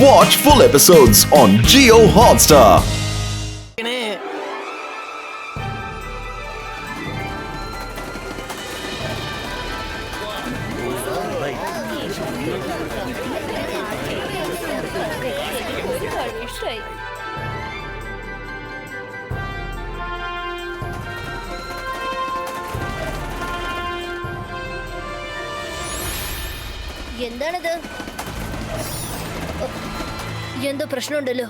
Watch full episodes on Geo Hotstar. ഇഷ്ടായി എന്താണിത് O, എന്തോ പ്രശ്നമുണ്ടല്ലോ.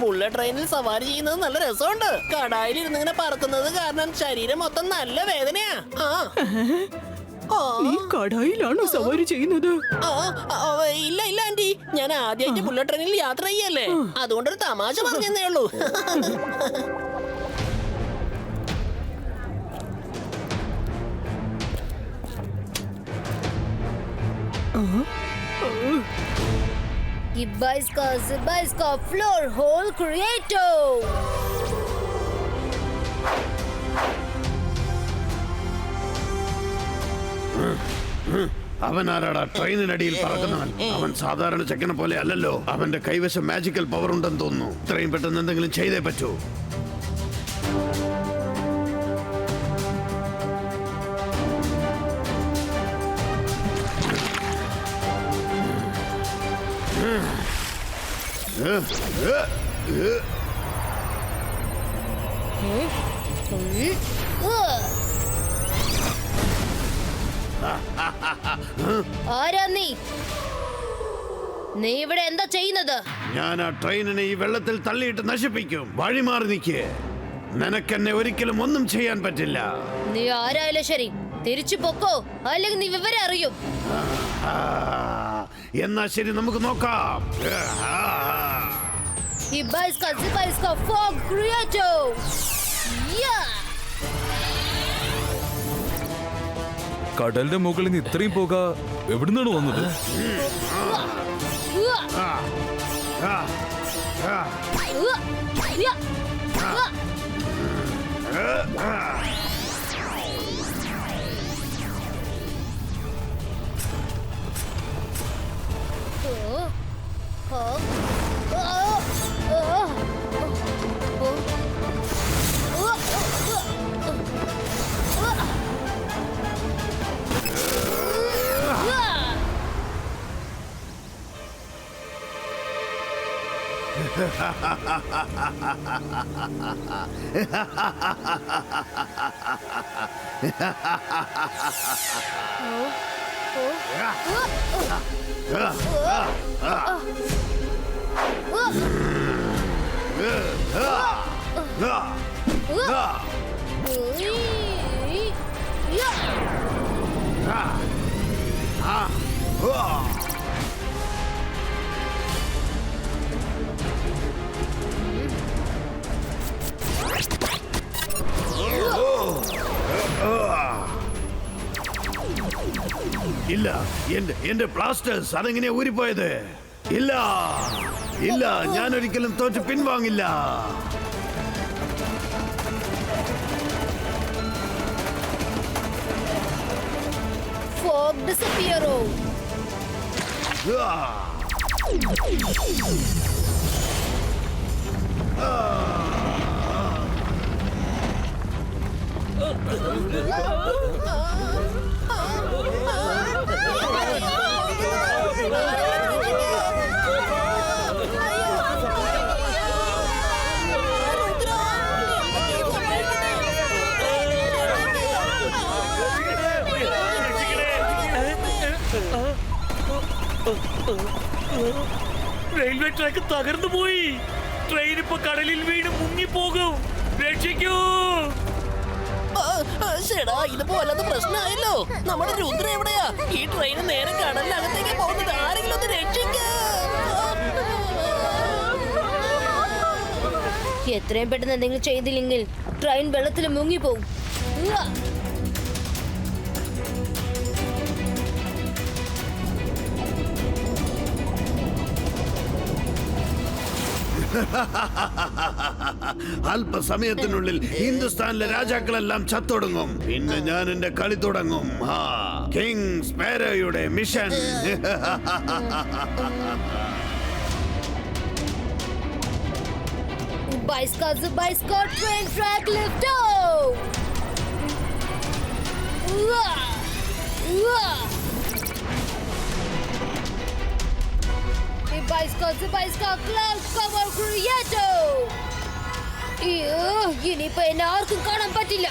ബുള്ളറ്റ് ട്രെയിനിൽ സവാരി ചെയ്യുന്നത് നല്ല രസമുണ്ട്. കടായിൽ ഇരുന്നിങ്ങനെ പറക്കുന്നത് കാരണം ശരീരം മൊത്തം നല്ല വേദനയാ. ആ. നീ കടായിലാണോ സവാരി ചെയ്യുന്നത്? ഇല്ല ഇല്ല ഞാൻ ആദ്യമായിട്ട് ബുള്ളറ്റ് ട്രെയിനിൽ യാത്ര ചെയ്യല്ലേ അതുകൊണ്ടൊരു തമാശ പറഞ്ഞതേ ഉള്ളൂ Ibaiska Zibaiska Floor Hole Creator അവൻ ആരാടാ? ട്രെയിനിനടിയിൽ പറക്കുന്നവൻ. അവൻ സാധാരണ ചെക്കനെ പോലെ അല്ലല്ലോ. അവന്റെ കൈവശം മാജിക്കൽ പവർ ഉണ്ടെന്ന് തോന്നുന്നു. ഇത്രയും പെട്ടെന്ന് എന്തെങ്കിലും ചെയ്തേ പറ്റൂ. ആരാ നീ? നീ ഇവിടെ എന്താ ചെയ്യുന്നത്? ഞാൻ ആ ട്രെയിനിനെ ഈ വെള്ളത്തിൽ തള്ളിയിട്ട് നശിപ്പിക്കും. വഴിമാറി നിൽക്കേ നിനക്കെന്നെ ഒരിക്കലും ഒന്നും ചെയ്യാൻ പറ്റില്ല. നീ ആരായാലും ശരി തിരിച്ചു പൊക്കോ അല്ലെങ്കിൽ നീ വിവരം അറിയും. എന്നാ ശരി നമുക്ക് നോക്കാം. ആ, Ibaiska Zibaiska Fog Creator Yeah! കടലിന്റെ മുകളിൽ നിന്ന് ഇത്രയും പുക എവിടുന്നാണ് വന്നത്! ആ, ആ, ഇല്ല എന്റെ എന്റെ ബ്ലാസ്റ്റേഴ്സ് അതെങ്ങനെയാ ഊരിപ്പോയത് ഇല്ല ഇല്ല ഞാൻ ഒരിക്കലും തോറ്റ് പിൻവാങ്ങില്ല! ആ. റെയിൽവേ ട്രാക്ക് തകർന്നു പോയി ട്രെയിൻ ഇപ്പൊ കടലിൽ വീണ് മുങ്ങിപ്പോകും. രക്ഷിക്കൂ. ശ്ശെടാ ഇതിപ്പോ വല്ലാത്ത പ്രശ്നമായല്ലോ. നമ്മുടെ രുദ്ര എവിടെയാ? ഈ ട്രെയിൻ നേരെ കടലിനകത്തേക്ക് പോകുന്നത്. ആരെങ്കിലും ഒന്ന് രക്ഷിക്ക. എത്രയും പെട്ടെന്ന് എന്തെങ്കിലും ചെയ്തില്ലെങ്കിൽ ട്രെയിൻ വെള്ളത്തിൽ മുങ്ങിപ്പോവും. അല്പസമയത്തിനുള്ളിൽ ഹിന്ദുസ്ഥാനിലെ രാജാക്കളെല്ലാം ചത്തൊടുങ്ങും. പിന്നെ ഞാൻ എന്റെ കളി തുടങ്ങും. കിങ് സ്പാരോയുടെ mission. Bicycle the! The bicycle cloud cover creator! അയ്യോ ഇനിയിപ്പോ എന്നെ ആർക്കും കാണാൻ പറ്റില്ല.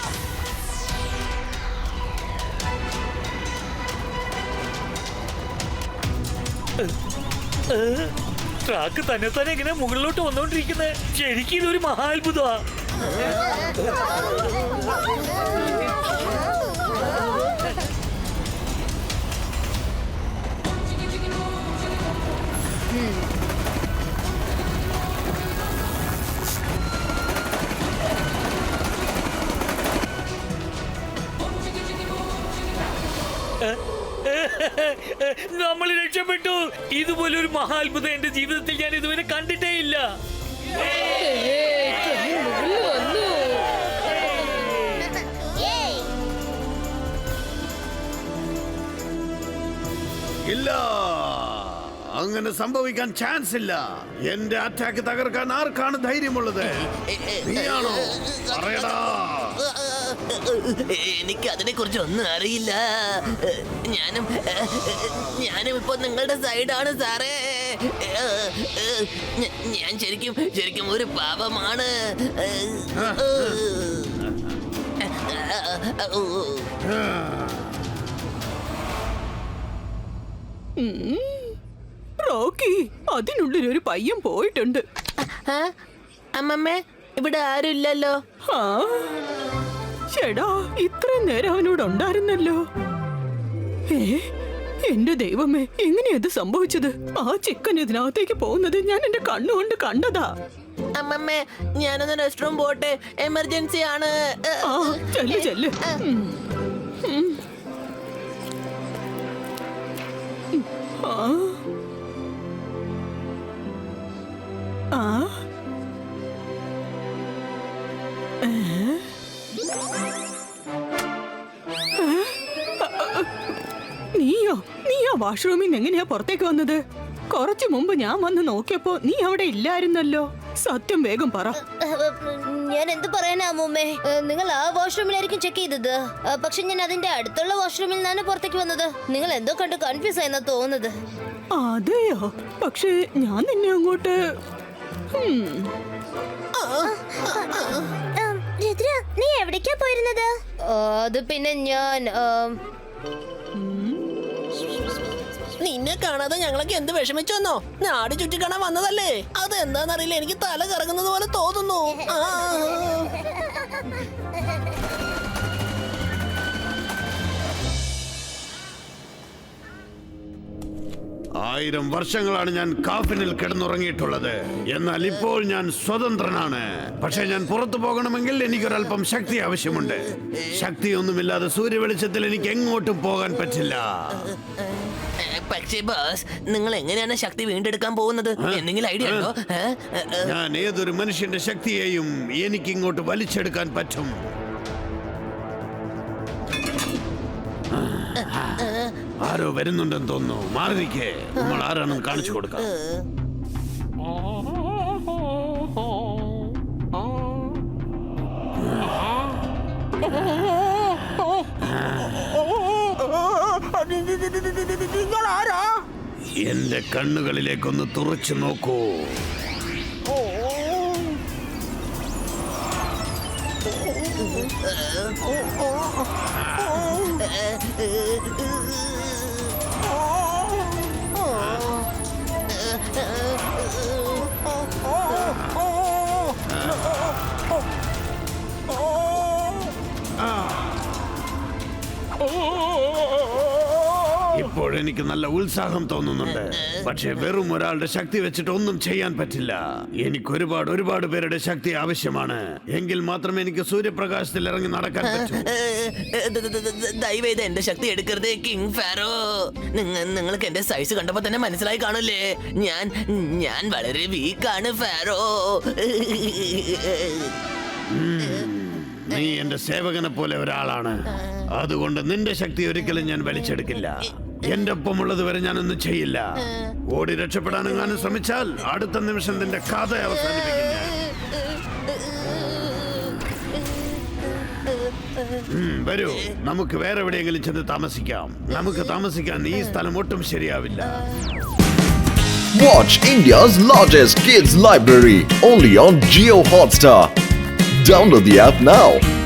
ട്രാക്ക് തന്നെ തന്നെ ഇങ്ങനെ മുകളിലോട്ട് വന്നോണ്ടിരിക്കുന്നത് ശരിക്കും ഇതൊരു മഹാത്ഭുതമാ നമ്മൾ രക്ഷപ്പെട്ടു ഇതുപോലൊരു മഹാത്ഭുതം എന്റെ ജീവിതത്തിൽ ഞാൻ ഇതുവരെ കണ്ടിട്ടേ ഇല്ല ഇല്ല അങ്ങനെ സംഭവിക്കാൻ ചാൻസ് ഇല്ല. എന്റെ അറ്റാക്ക് തകർക്കാൻ ആർക്കാണ് ധൈര്യമുള്ളത്? നീയാണോ? പറയടാ. എനിക്ക് അതിനെ കുറിച്ച് ഒന്നും അറിയില്ല. ഞാനും ഞാനും ഇപ്പൊ നിങ്ങളുടെ സൈഡാണ് സാറേ. ഞാൻ ശരിക്കും ശരിക്കും ഒരു പാപമാണ്. റോക്കി അതിനുള്ളിൽ ഒരു പയ്യൻ പോയിട്ടുണ്ട്. അമ്മമ്മേ ഇവിടെ ആരുമില്ലല്ലോ? ആ ചേടാ ഇത്രയും നേരം അവനോട് ഉണ്ടായിരുന്നല്ലോ. ഏ എന്റെ ദൈവമേ എങ്ങനെയത് സംഭവിച്ചത്? ആ ചിക്കൻ ഇതിനകത്തേക്ക് പോകുന്നത് ഞാൻ എന്റെ കണ്ണുകൊണ്ട് കണ്ടതാ. അമ്മമ്മേ ഞാനൊന്ന് റെസ്റ്റ് റൂം പോട്ടെ? എമർജൻസി ആണ്. ആ ചെല്ല് ചെല്ല്. ഉം. ഉം. ആ. നീയോ? നീ ആ വാഷ്റൂമിൽ നിന്ന് എങ്ങനെയാ പുറത്തേക്ക് വന്നത്? കുറച്ചു മുമ്പ് ഞാൻ വന്ന് നോക്കിയപ്പോ നീ അവിടെ ഇല്ലായിരുന്നല്ലോ. സത്യം വേഗം പറ. ഞാൻ എന്ത് പറയാനാ അമ്മൂമ്മേ? നിങ്ങൾ ആ വാഷ്റൂമിലായിരിക്കും ചെക്ക് ചെയ്തത്. പക്ഷെ ഞാൻ അതിന്റെ അടുത്തുള്ള വാഷ്റൂമിൽ നിന്നാണ് പുറത്തേക്ക് വന്നത്. നിങ്ങൾ എന്തോ കണ്ട് കൺഫ്യൂസ് ആയെന്നാ തോന്നുന്നത്. അതെയോ? പക്ഷേ ഞാൻ നിന്നെ അങ്ങോട്ട് ഉം, നീ എവിടേക്കാ പോയിരുന്നത്? അത് പിന്നെ ഞാൻ നിന്നെ കാണാതെ ഞങ്ങളൊക്കെ എന്ത് വിഷമിച്ചെന്നോ? നാട് ചുറ്റിക്കാണാൻ വന്നതല്ലേ? അത് എന്താന്നറിയില്ല എനിക്ക് തല കറങ്ങുന്നത് പോലെ തോന്നുന്നു. ആ. ആയിരം വർഷങ്ങളാണ് ഞാൻ കാഫിനിൽ കിടന്നുറങ്ങിയിട്ടുള്ളത്. എന്നാൽ ഇപ്പോൾ ഞാൻ സ്വതന്ത്രനാണ്. പക്ഷെ ഞാൻ പുറത്തു പോകണമെങ്കിൽ എനിക്കൊരല്പം ശക്തി ആവശ്യമുണ്ട്. ശക്തിയൊന്നുമില്ലാതെ സൂര്യവെളിച്ചത്തിൽ എനിക്ക് എങ്ങോട്ടും പോകാൻ പറ്റില്ല. പക്ഷേ ബോസ് നിങ്ങൾ എങ്ങനെയാണ് ശക്തി വീണ്ടെടുക്കാൻ പോകുന്നത്? എന്തെങ്കിലും ഐഡിയ ഉണ്ടോ? ഞാൻ ഏതൊരു മനുഷ്യന്റെ ശക്തിയെയും എനിക്ക് ഇങ്ങോട്ട് വലിച്ചെടുക്കാൻ പറ്റും. ആരോ വരുന്നുണ്ടെന്ന് തോന്നുന്നു മാറി നിൽക്കേ നമ്മൾ ആരാണെന്ന് കാണിച്ചു കൊടുക്കാം എന്റെ കണ്ണുകളിലേക്കൊന്ന് തുറച്ചു നോക്കൂ 어, 어, ഇപ്പോൾ എനിക്ക് നല്ല ഉത്സാഹം തോന്നുന്നുണ്ട്. പക്ഷെ വെറും ഒരാളുടെ ശക്തി വെച്ചിട്ട് ഒന്നും ചെയ്യാൻ പറ്റില്ല. എനിക്ക് ഒരുപാട് ഒരുപാട് പേരുടെ ശക്തി ആവശ്യമാണ്. എങ്കിൽ മാത്രമേ എനിക്ക് സൂര്യപ്രകാശത്തിൽ ഇറങ്ങി നടക്കാൻ പറ്റൂ. ദയവേത് എന്റെ ശക്തി എടുക്കരുത് കിങ് ഫാരോ നിങ്ങൾ നിങ്ങൾക്ക് എന്റെ സൈസ് കണ്ടപ്പോ തന്നെ മനസ്സിലായി കാണൂലേ ഞാൻ ഞാൻ വളരെ വീക്കാണ് ഫാരോ നീ എന്റെ സേവകനെ പോലെ ഒരാളാണ്. അതുകൊണ്ട് നിന്റെ ശക്തി ഒരിക്കലും ഞാൻ വലിച്ചെടുക്കില്ല. എന്റെ ഒപ്പമുള്ളത് വരെ ഞാനൊന്നും ചെയ്യില്ല. ഓടി രക്ഷപ്പെടാനെങ്ങാനും ശ്രമിച്ചാൽ അടുത്ത നിമിഷം നിന്റെ കഥ അവസാനിപ്പിക്കും ഞാൻ. വരൂ. നമുക്ക് വേറെ എവിടെയെങ്കിലും ചെന്ന് താമസിക്കാം. നമുക്ക് താമസിക്കാൻ ഈ സ്ഥലം ഒട്ടും ശരിയാവില്ല. Watch India's largest kids library only on Geo Hotstar. Download the app now.